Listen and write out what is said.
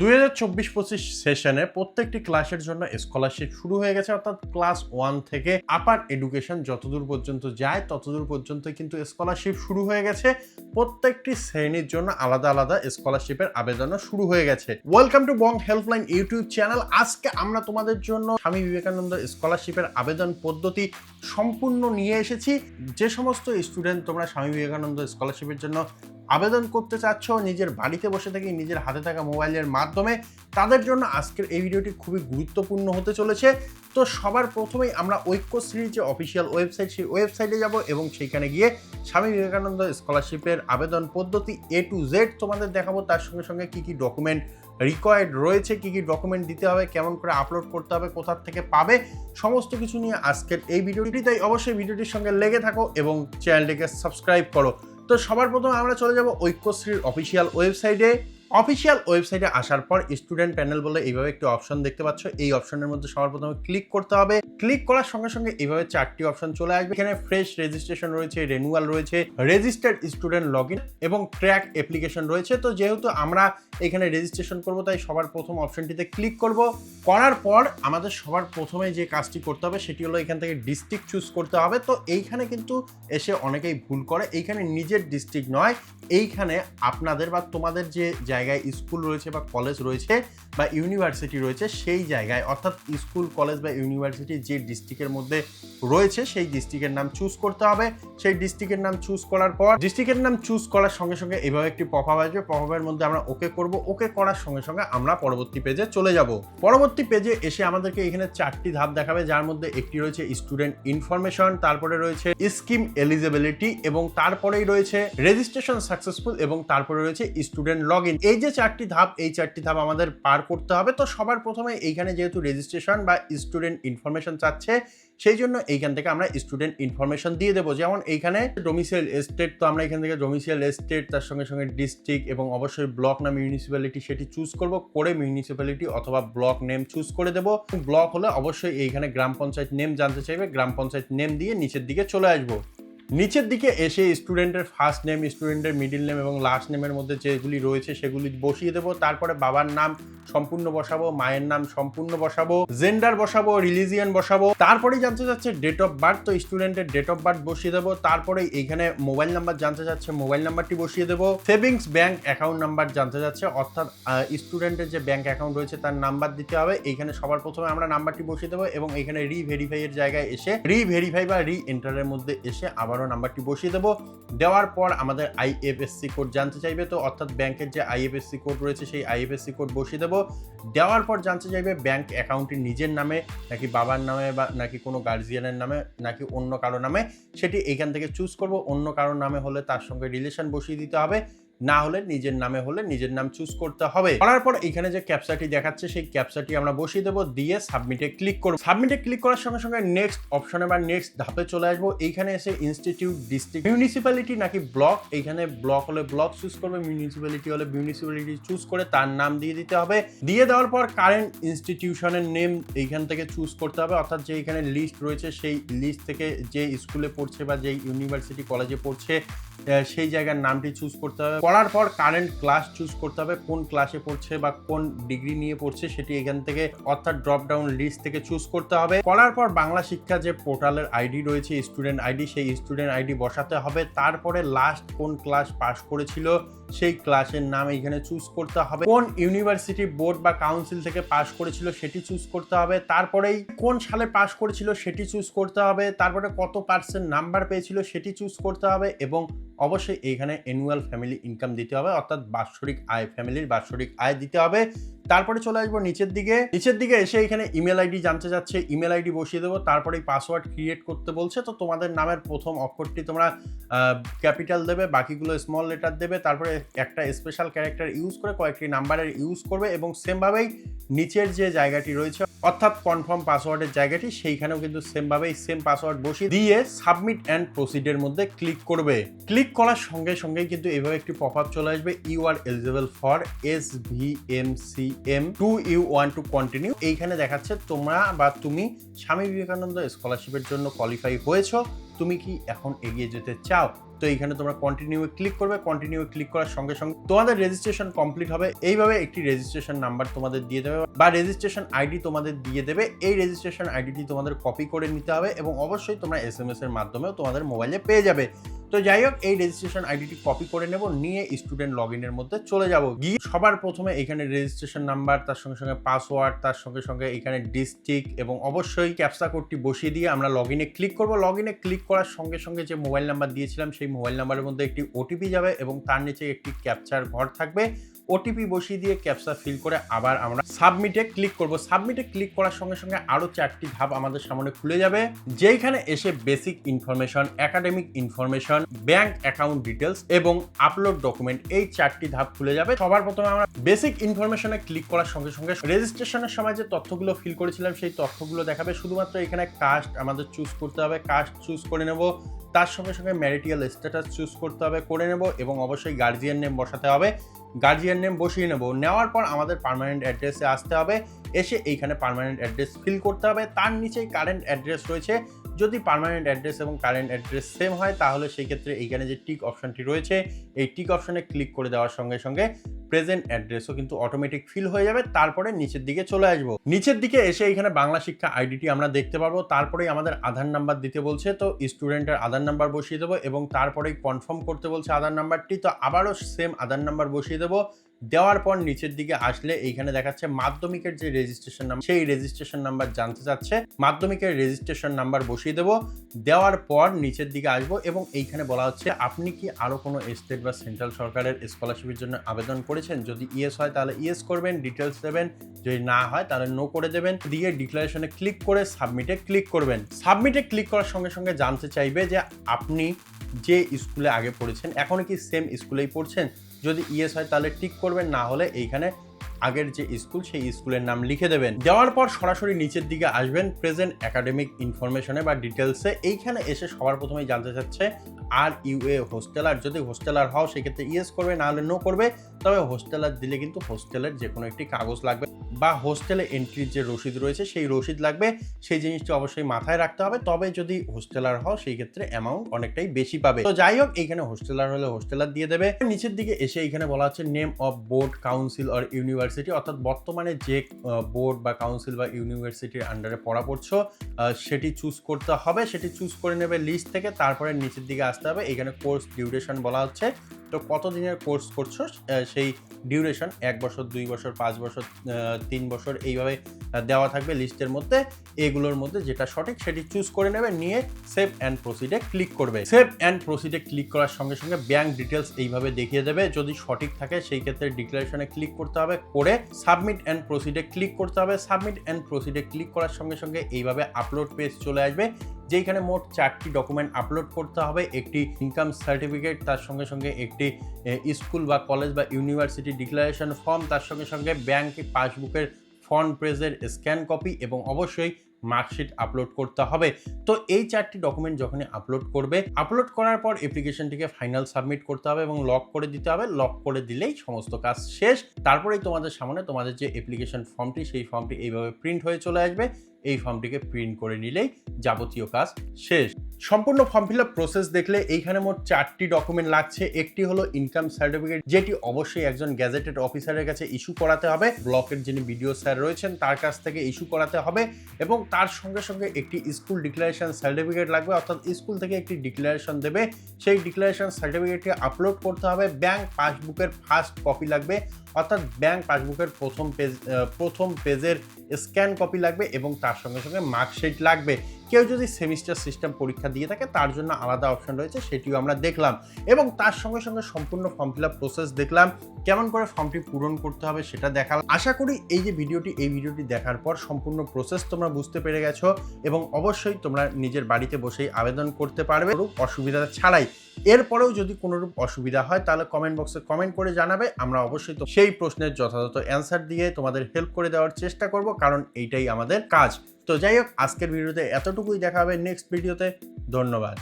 দুই হাজার চব্বিশ পঁচিশ সেশনে প্রত্যেকটি ক্লাসের জন্য স্কলারশিপ শুরু হয়ে গেছে, অর্থাৎ ক্লাস ওয়ান থেকে আপার এডুকেশন যতদূর পর্যন্ত যায়, ততদূর পর্যন্ত কিন্তু স্কলারশিপ শুরু হয়ে গেছে। প্রত্যেকটি শ্রেণির জন্য আলাদা আলাদা স্কলারশিপের আবেদনও শুরু হয়ে গেছে। Welcome to Bong helpline YouTube channel আজকে আমরা তোমাদের জন্য স্বামী বিবেকানন্দ স্কলারশিপের আবেদন পদ্ধতি সম্পূর্ণ নিয়ে এসেছি। যে সমস্ত স্টুডেন্ট তোমরা স্বামী বিবেকানন্দ স্কলারশিপের জন্য আবেদন করতে চাচ্ছ, নিজের বাড়িতে বসে থেকে নিজের হাতে থাকা মোবাইলের মাধ্যমে, তাদের জন্য আজকের এই ভিডিওটি খুবই গুরুত্বপূর্ণ হতে চলেছে। তো সবার প্রথমেই আমরা ঐক্যশ্রীর যে অফিসিয়াল ওয়েবসাইট সেই ওয়েবসাইটে যাব এবং সেইখানে গিয়ে স্বামী বিবেকানন্দ স্কলারশিপের আবেদন পদ্ধতি এ টু জেড তোমাদের দেখাবো। তার সঙ্গে সঙ্গে কী কী ডকুমেন্ট রিকোয়ার্ড রয়েছে, কী কী ডকুমেন্ট দিতে হবে, কেমন করে আপলোড করতে হবে, কোথার থেকে পাবে, সমস্ত কিছু নিয়ে আজকের এই ভিডিওটি। তাই অবশ্যই ভিডিওটির সঙ্গে লেগে থাকো এবং চ্যানেলটিকে সাবস্ক্রাইব করো। তো সবার প্রথমে আমরা চলে যাব ঐক্যশ্রীর অফিসিয়াল ওয়েবসাইটে অফিসিয়াল ওয়েবসাইটে আসার পর স্টুডেন্ট প্যানেল বলে এইভাবে একটি অপশন দেখতে পাচ্ছ। এই অপশনের মধ্যে সবার প্রথমে ক্লিক করতে হবে। ক্লিক করার সঙ্গে সঙ্গে এইভাবে চারটি অপশন চলে আসবে। এখানে ফ্রেশ রেজিস্ট্রেশন রয়েছে রেনুয়াল রয়েছে রেজিস্টার্ড স্টুডেন্ট লগ এবং ট্র্যাক অ্যাপ্লিকেশন রয়েছে। তো যেহেতু আমরা এখানে রেজিস্ট্রেশন করব, তাই সবার প্রথম অপশনটিতে ক্লিক করব। করার পর আমাদের সবার প্রথমে যে কাজটি করতে হবে, সেটি হলো এখান থেকে ডিস্ট্রিক্ট চুজ করতে হবে। তো এইখানে কিন্তু এসে অনেকেই ভুল করে। এইখানে নিজের ডিস্ট্রিক্ট নয়, এইখানে আপনাদের বা তোমাদের যে জায়গায় স্কুল রয়েছে বা কলেজ রয়েছে বা ইউনিভার্সিটি রয়েছে, সেই জায়গায়, অর্থাৎ স্কুল কলেজ বা ইউনিভার্সিটি যে ডিস্ট্রিক্টের মধ্যে রয়েছে, সেই ডিস্ট্রিক্টের নাম চুজ করতে হবে। সেই ডিস্ট্রিক্টের নাম চুজ করার পর ডিস্ট্রিক্টের নাম চুজ করার সঙ্গে সঙ্গে এভাবে একটি পপ আসবে। পপ মধ্যে আমরা ওকে করব। ওকে করার সঙ্গে সঙ্গে আমরা পরবর্তী পেজে চলে যাব। পরবর্তী পেজে এসে আমাদেরকে এখানে চারটি ধাপ দেখাবে, যার মধ্যে একটি রয়েছে স্টুডেন্ট ইনফরমেশন তারপরে রয়েছে স্কিম এলিজিবিলিটি এবং তারপরেই রয়েছে রেজিস্ট্রেশন সাকসেসফুল এবং তারপরে রয়েছে স্টুডেন্ট লগ ইন এই যে চারটি ধাপ, এই চারটি ধাপ আমাদের পার করতে হবে। তো সবার প্রথমে এইখানে যেহেতু রেজিস্ট্রেশন বা স্টুডেন্ট ইনফরমেশন চাচ্ছে, সেই জন্য এইখান থেকে আমরা স্টুডেন্ট ইনফরমেশন দিয়ে দেবো। যেমন এইখানে ডোমিসিয়াল এস্টেট তো আমরা এখান থেকে ডোমিসিয়াল এস্টেট তার সঙ্গে সঙ্গে ডিস্ট্রিক্ট এবং অবশ্যই ব্লক না মিউনিসিপ্যালিটি সেটি চুজ করব, করে মিউনিসিপ্যালিটি অথবা ব্লক নেম চুজ করে দেবো। ব্লক হলে অবশ্যই এইখানে গ্রাম পঞ্চায়েত নেম জানতে চাইবে, গ্রাম পঞ্চায়েত নেম দিয়ে নিচের দিকে চলে আসব। নিচের দিকে এসে স্টুডেন্টের ফার্স্ট নেম স্টুডেন্টের মিডিল নেম এবং লাস্ট নেমের মধ্যে যেগুলি রয়েছে সেগুলি বসিয়ে দেবো। তারপরে বাবার নাম সম্পূর্ণ বসাবো, মায়ের নাম সম্পূর্ণ বসাবো জেন্ডার বসাবো রিলিজিয়ান বসাবো। তারপরেই জানতে চাচ্ছে ডেট অফ বার্থ তো স্টুডেন্টের ডেট অফ বার্থ বসিয়ে দেবো। তারপরে এইখানে মোবাইল নাম্বার জানতে চাচ্ছে মোবাইল নাম্বারটি বসিয়ে দেবো। সেভিংস ব্যাংক অ্যাকাউন্ট নাম্বার জানতে যাচ্ছে অর্থাৎ স্টুডেন্টের যে ব্যাংক অ্যাকাউন্ট রয়েছে তার নাম্বার দিতে হবে। এইখানে সবার প্রথমে আমরা নাম্বারটি বসিয়ে দেবো এবং এখানে রি ভেরিফাই এর জায়গায় এসে রি ভেরিফাই বা রি এন্টারের মধ্যে এসে আবারও নাম্বারটি বসিয়ে দেবো। দেওয়ার পর আমাদের আইএফএসসি কোড জানতে চাইবে, তো অর্থাৎ ব্যাংকের যে আইএফএসসি কোড রয়েছে সেই আইএফএসসি কোড বসিয়ে দেবো। দেওয়ার পর জানতে চাইবে ব্যাংক অ্যাকাউন্টটি নিজের নামে, নাকি বাবার নামে বা নাকি কোনো গার্জিয়ানের নামে, নাকি অন্য কারও নামে, সেটি এখান থেকে চুজ করব। অন্য কারোর নামে হলে তার সঙ্গে রিলেশন বসিয়ে দিতে হবে। না হলে নিজের নামে হলে নিজের নাম চুজ করতে হবে। করার পর এখানে যে ক্যাপচাটি দেখাচ্ছে, সেই ক্যাপচাটি আমরা বসিয়ে দেবো, দিয়ে সাবমিটে ক্লিক করব। সাবমিটে ক্লিক করার সঙ্গে সঙ্গে নেক্সট অপশনে বা নেক্সট ধাপে চলে আসব। এইখানে এসে ইনস্টিটিউট ডিস্ট্রিক্ট মিউনিসিপ্যালিটি নাকি ব্লক এইখানে ব্লক হলে ব্লক চুজ করবে মিউনিসিপ্যালিটি হলে মিউনিসিপ্যালিটি চুজ করে তার নাম দিয়ে দিতে হবে। দিয়ে দেওয়ার পর কারেন্ট ইনস্টিটিউশনের নেম এইখান থেকে চুজ করতে হবে। অর্থাৎ যে এখানে লিস্ট রয়েছে, সেই লিস্ট থেকে যে স্কুলে পড়ছে বা যে ইউনিভার্সিটি কলেজে পড়ছে সেই জায়গার নামটি চুজ করতে হবে। করার পর কারেন্ট ক্লাস চুজ করতে হবে, কোন ক্লাসে পড়ছে বা কোন ডিগ্রি নিয়ে পড়ছে সেটি এখান থেকে অর্থাৎ ড্রপ ডাউন লিস্ট থেকে চুজ করতে হবে। করার পর বাংলা শিক্ষা যে পোর্টালের আইডি রয়েছে স্টুডেন্ট আইডি সেই স্টুডেন্ট আইডি বসাতে হবে। তারপরে লাস্ট কোন ক্লাস পাস করেছিল, সেই ক্লাসের নাম এখানে চুজ করতে হবে। কোন ইউনিভার্সিটি বোর্ড বা কাউন্সিল থেকে পাস করেছিল, সেটি চুজ করতে হবে। তারপরেই কোন সালে পাস করেছিল, সেটি চুজ করতে হবে। তারপরে কত পার্সেন্ট নাম্বার পেয়েছিল, সেটি চুজ করতে হবে এবং অবশ্যই এইখানে অ্যানুয়াল ফ্যামিলি ইনকাম দিতে হবে, অর্থাৎ বাৎসরিক আয় ফ্যামিলির বাৎসরিক আয় দিতে হবে। তারপরে চলে আসব নিচের দিকে। নিচের দিকে এসে এখানে ইমেল আইডি জানতে চাচ্ছে ইমেল আইডি বসিয়ে দেবো। তারপরে পাসওয়ার্ড ক্রিয়েট করতে বলছে। তো তোমাদের নামের প্রথম অক্ষরটি তোমরা ক্যাপিটাল দেবে, বাকিগুলো স্মল লেটার দেবে। তারপরে একটা স্পেশাল ক্যারেক্টার ইউজ করে কয়েকটি নাম্বারের ইউজ করবে এবং সেমভাবেই নিচের যে জায়গাটি রয়েছে, অর্থাৎ কনফার্ম পাসওয়ার্ডের জায়গাটি, সেইখানেও কিন্তু সেমভাবেই সেম পাসওয়ার্ড বসিয়ে দিয়ে সাবমিট অ্যান্ড প্রসিডের মধ্যে ক্লিক করবে। ক্লিক করার সঙ্গে সঙ্গে কিন্তু এভাবে একটি পপ আপ চলে আসবে। You are eligible for S V M C M do you want to continue এইখানে দেখাচ্ছে তোমরা বা তুমি স্বামী বিবেকানন্দ স্কলারশিপের জন্য কোয়ালিফাই হয়েছো, তুমি কি এখন এগিয়ে যেতে চাও? তো এইখানে তোমরা কন্টিনিউ ক্লিক করবে কন্টিনিউ ক্লিক করার সঙ্গে সঙ্গে তোমাদের রেজিস্ট্রেশন কমপ্লিট হবে। এইভাবে একটি রেজিস্ট্রেশন নাম্বার তোমাদের দিয়ে দেবে বা রেজিস্ট্রেশন আইডি তোমাদের দিয়ে দেবে। এই রেজিস্ট্রেশন আইডিটি তোমাদের কপি করে নিতে হবে এবং অবশ্যই তোমরা এস এম এস এর মাধ্যমেও তোমাদের মোবাইলে পেয়ে যাবে। তো যাই হোক, এই রেজিস্ট্রেশন আইডিটি কপি করে নেব, নিয়ে স্টুডেন্ট লগ ইনের মধ্যে চলে যাব। গিয়ে সবার প্রথমে এখানে রেজিস্ট্রেশন নাম্বার তার সঙ্গে সঙ্গে পাসওয়ার্ড তার সঙ্গে সঙ্গে এখানে ডিস্ট্রিক্ট এবং অবশ্যই ক্যাপসা কোডটি বসিয়ে দিয়ে আমরা লগ ইনে ক্লিক করব। লগ ইনে ক্লিক করার সঙ্গে সঙ্গে যে মোবাইল নাম্বার দিয়েছিলাম, সেই মোবাইল নাম্বারের মধ্যে একটি ওটিপি যাবে এবং তার নিচে একটি ক্যাপচার ঘর থাকবে। ওটিপি বসিয়ে দিয়ে ক্যাপসা ফিল করে আবার আমরা সাবমিটে ক্লিক করব। সাবমিটে ক্লিক করার সঙ্গে সঙ্গে আরও চারটি ধাপ আমাদের সামনে খুলে যাবে, যেইখানে এসে basic information academic information bank account details এবং আপলোড ডকুমেন্ট এই চারটি ধাপ খুলে যাবে। সবার প্রথমে আমরা বেসিক ইনফরমেশনে ক্লিক করার সঙ্গে সঙ্গে রেজিস্ট্রেশনের সময় যে তথ্যগুলো ফিল করেছিলাম সেই তথ্যগুলো দেখাবে। শুধুমাত্র এখানে কাস্ট আমাদের চুজ করতে হবে। কাস্ট চুজ করে নেব। তার সঙ্গে সঙ্গে ম্যারিটিয়াল স্ট্যাটাস চুজ করতে হবে, করে নেব এবং অবশ্যই গার্জিয়ান নেম বসাতে হবে। গার্জিয়ান নেম বসিয়ে নেব। নেওয়ার পর আমাদের পার্মানেন্ট অ্যাড্রেসে আসতে হবে। এসে এইখানে পার্মানেন্ট অ্যাড্রেস ফিল করতে হবে। তার নিচেই কারেন্ট অ্যাড্রেস রয়েছে। যদি পার্মানেন্ট অ্যাড্রেস এবং কারেন্ট অ্যাড্রেস সেম হয়, তাহলে সেই ক্ষেত্রে এইখানে যে টিক অপশনটি রয়েছে, এই টিক অপশনে ক্লিক করে দেওয়ার সঙ্গে সঙ্গে প্রেজেন্ট অ্যাড্রেসও কিন্তু অটোমেটিক ফিল হয়ে যাবে, তারপরে নিচের দিকে চলে আসব। নিচের দিকে এসে এখানে বাংলা শিক্ষা আইডিটি আমরা দেখতে পারব তারপরেই আমাদের আধার নাম্বার দিতে বলছে, তো স্টুডেন্টের আধার নাম্বার বসিয়ে দেবো এবং তারপরেই কনফার্ম করতে বলছে আধার নাম্বারটি তো আবারও সেম আধার নাম্বার বসিয়ে দেবো। দেওয়ার পর নিচের দিকে আসলে এইখানে দেখাচ্ছে মাধ্যমিকের যে রেজিস্ট্রেশন নাম্বার সেই রেজিস্ট্রেশন নাম্বার জানতে চাচ্ছে। মাধ্যমিকের রেজিস্ট্রেশন নাম্বার বসিয়ে দেবো। দেওয়ার পর নিচের দিকে আসব এবং এইখানে বলা হচ্ছে, আপনি কি আরও কোনো স্টেট বা সেন্ট্রাল সরকারের স্কলারশিপের জন্য আবেদন করেছেন? যদি ইয়েস হয়, তাহলে ইয়েস করবেন ডিটেলস দেবেন। যদি না হয়, তাহলে নো করে দেবেন। দিয়ে ডিক্লারেশনে ক্লিক করে সাবমিটে ক্লিক করবেন। সাবমিটে ক্লিক করার সঙ্গে সঙ্গে জানতে চাইবে যে আপনি যে স্কুলে আগে পড়েছেন এখনও কি সেম স্কুলেই পড়ছেন? যদি ইয়েস হয় তাহলে টিক করবেন, না হলে এইখানে আগের যে স্কুল সেই স্কুলের নাম লিখে দেবেন। দেওয়ার পর সরাসরি নিচের দিকে আসবেন প্রেজেন্ট একাডেমিক ইনফরমেশনে বা ডিটেলসে। এইখানে এসে সবার প্রথমেই জানতে চাচ্ছে, আর ইউএ হোস্টেলার? যদি হোস্টেলার হও, সেক্ষেত্রে ইয়েস করবে, না হলে নো করবে। তবে হোস্টেলার দিলে কিন্তু হোস্টেলের যে কোনো একটি কাগজ লাগবে বা হোস্টেলে এন্ট্রির যে রসিদ রয়েছে, সেই রসিদ লাগবে। সেই জিনিসটি অবশ্যই মাথায় রাখতে হবে। তবে যদি হোস্টেলার হও, সেই ক্ষেত্রে অ্যামাউন্ট অনেকটাই বেশি পাবে। তো যাই হোক এইখানে হোস্টেলার হলে হোস্টেলার দিয়ে দেবে। নিচের দিকে এসে এখানে বলা হচ্ছে name of board council or university অর্থাৎ বর্তমানে যে বোর্ড বা কাউন্সিল বা ইউনিভার্সিটির আন্ডারে পড়া পড়ছো সেটি চুজ করতে হবে। সেটি চুজ করে নেবে লিস্ট থেকে। তারপরে নিচের দিকে আসতে হবে। এখানে কোর্স ডিউরেশন বলা হচ্ছে। তো কত দিনের কোর্স করছ সেই ডিউরেশন এক বছর, দুই বছর, পাঁচ বছর তিন বছর এইভাবে দেওয়া থাকবে লিস্টের মধ্যে। এগুলোর মধ্যে যেটা সঠিক সেটি চুজ করে নেবে, নিয়ে সেভ অ্যান্ড প্রসিডে ক্লিক করবে। সেভ অ্যান্ড প্রসিডে ক্লিক করার সঙ্গে সঙ্গে ব্যাংক ডিটেলস এইভাবে দেখিয়ে দেবে। যদি সঠিক থাকে, সেই ক্ষেত্রে ডিক্লারেশনে ক্লিক করতে হবে। করে সাবমিট অ্যান্ড প্রসিডে ক্লিক করতে হবে। সাবমিট অ্যান্ড প্রসিডে ক্লিক করার সঙ্গে সঙ্গে এইভাবে আপলোড পেজ চলে আসবে। যেখানে মোট চারটি ডকুমেন্ট আপলোড করতে হবে, একটি ইনকাম সার্টিফিকেট তার সঙ্গে সঙ্গে একটি স্কুল বা কলেজ বা ইউনিভার্সিটি ডিক্লারেশন ফর্ম তার সঙ্গে সঙ্গে ব্যাংক পাসবুকের ফ্রন্ট পেজের স্ক্যান কপি এবং অবশ্যই মার্কশিট আপলোড করতে হবে। তো এই চারটি ডকুমেন্ট যখনই আপলোড করবে আপলোড করার পর অ্যাপ্লিকেশনটিকে ফাইনাল সাবমিট করতে হবে এবং লক করে দিতে হবে। লক করে দিলেই সমস্ত কাজ শেষ। তারপরেই তোমাদের সামনে তোমাদের যে অ্যাপ্লিকেশন ফর্মটি সেই ফর্মটি এইভাবে প্রিন্ট হয়ে চলে আসবে। এই ফর্মটিকে প্রিন্ট করে নিলেই যাবতীয় কাজ শেষ। সম্পূর্ণ ফর্ম ফিল আপ প্রসেস দেখলে এইখানে মোট চারটি ডকুমেন্ট লাগছে। একটি হলো ইনকাম সার্টিফিকেট যেটি অবশ্যই একজন গ্যাজেটেড অফিসারের কাছে ইস্যু করাতে হবে। ব্লকের যিনি বিডিও স্যার রয়েছেন, তার কাছ থেকে ইস্যু করাতে হবে এবং তার সঙ্গে সঙ্গে একটি স্কুল ডিক্লারেশন সার্টিফিকেট লাগবে। অর্থাৎ স্কুল থেকে একটি ডিক্লারেশন দেবে। সেই ডিক্লারেশন সার্টিফিকেটটি আপলোড করতে হবে। ব্যাংক পাসবুকের ফার্স্ট কপি লাগবে। অর্থাৎ ব্যাংক পাসবুকের প্রথম পেজ প্রথম পেজের স্ক্যান কপি লাগবে এবং তার সঙ্গে সঙ্গে মার্কশিট লাগবে। কেউ যদি সেমিস্টার সিস্টেম পরীক্ষা দিয়ে থাকে, তার জন্য আলাদা অপশন রয়েছে, সেটিও আমরা দেখলাম। এবং তার সঙ্গে সঙ্গে সম্পূর্ণ ফর্ম ফিল আপ প্রসেস দেখলাম, কেমন করে ফর্মটি পূরণ করতে হবে সেটা দেখালাম। আশা করি এই যে ভিডিওটি, এই ভিডিওটি দেখার পর সম্পূর্ণ প্রসেস তোমরা বুঝতে পেরে গেছো এবং অবশ্যই তোমরা নিজের বাড়িতে বসেই আবেদন করতে পারবে অসুবিধা ছাড়াই। এরপরেও যদি কোনোরূপ অসুবিধা হয়, তাহলে কমেন্ট বক্সে কমেন্ট করে জানাবে। আমরা অবশ্যই তো সেই প্রশ্নের যথাযথ অ্যান্সার দিয়ে তোমাদের হেল্প করে দেওয়ার চেষ্টা করব, কারণ এইটাই আমাদের কাজ। তো যাই হোক, আজকের ভিডিওতে এতটুকুই দেখা হবে নেক্সট ভিডিওতে ধন্যবাদ।